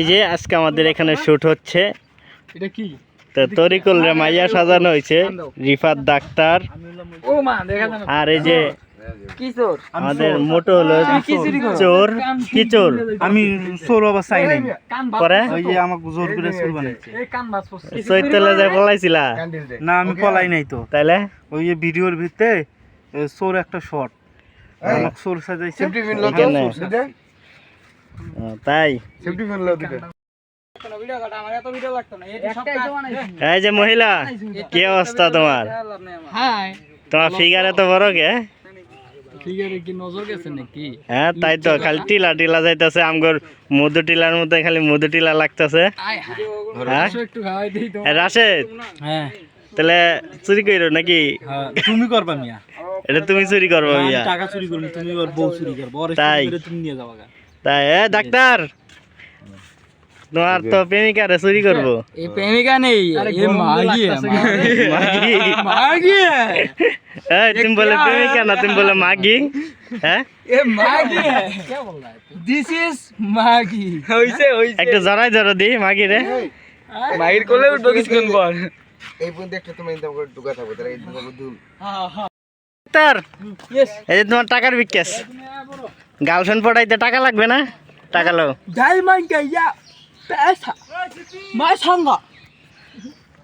এই যে আজকে আমাদের এখানে শুট হচ্ছে। এটা কি? তো তরিকুল রে মাইয়া সাজানো হয়েছে রিফাত ডাক্তার। ও মা দেখা যায় আর এই যে আমাদের মোটো হলো কি চুরি কি চোর? আমি চোর বাবা চাই নাই। পরে? ওই যে আমাকে জোর করে চোর বানাইছে। এই কান বাজ পড়ছে। চৈতলে যে বলাইছিলা না আমি পলাই নাই তো। তাইলে? ওই যে ভিডিওর ভিতরে চোর একটা শট। আমাকে চোর সাজাইছে। তাই? কোনো ভিডিও কাটা আমার এত ভিডিও লাগতো না এটি সব কাজ এই যে মহিলা কি অবস্থা তোমার? তোমার ফিগার এত বড় কে? ঠিক আছে কি নজর গেছে নাকি? হ্যাঁ তাই তো খালি টিলা টিলা যাইতেছে আমগর মধু টিলার মধ্যে খালি মধু টিলা লাগতেছে। আয় হায়। একটু খাওয়াই দিই তো এ, রাশেদ? হ্যাঁ। তাহলে চুরি করো নাকি? হ্যাঁ, তুমি করবা মিয়া। এটা তুমি চুরি করব আমি ইয়া টাকা চুরি করবি তুমি বউ চুরি করব। তাই। তুমি নিয়ে যাবা। তাই এ ডাক্তার। তোমার তো প্রেমিকা রে চুরি করব। এই প্রেমিকা নেই মাগি মাগি। মাগি। এই তুমি বলে প্রেমিকা না তুমি বলে মাগি। হ্যাঁ এ মাগি। কে বল দিস ইজ মাগি। হইছে হইছে। একটা জরাই জরা দি মাগি রে। মাগির কোলে উঠবো কিছুক্ষণ পর। এই পর্যন্ত একটা তুমি ইনকাম করে ঢুকা থাকো তাহলে এই দুল হ্যাঁ হ্যাঁ ডাক্তার এই তোমার টাকার বিকাশ। গার্লফ্রেন্ড পড়াইতে টাকা লাগবে না? টাকা লো ডায়মন্ড গাইয়া পেসা। মা সঙ্গা।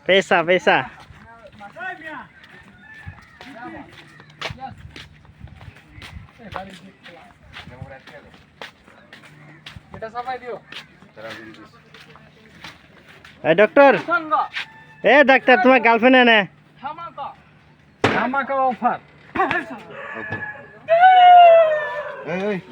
পেসা পেসা। ডক্টর এ ডাক্তার তোমার গার্লফ্রেন্ড এনে। Offer Ay, ay.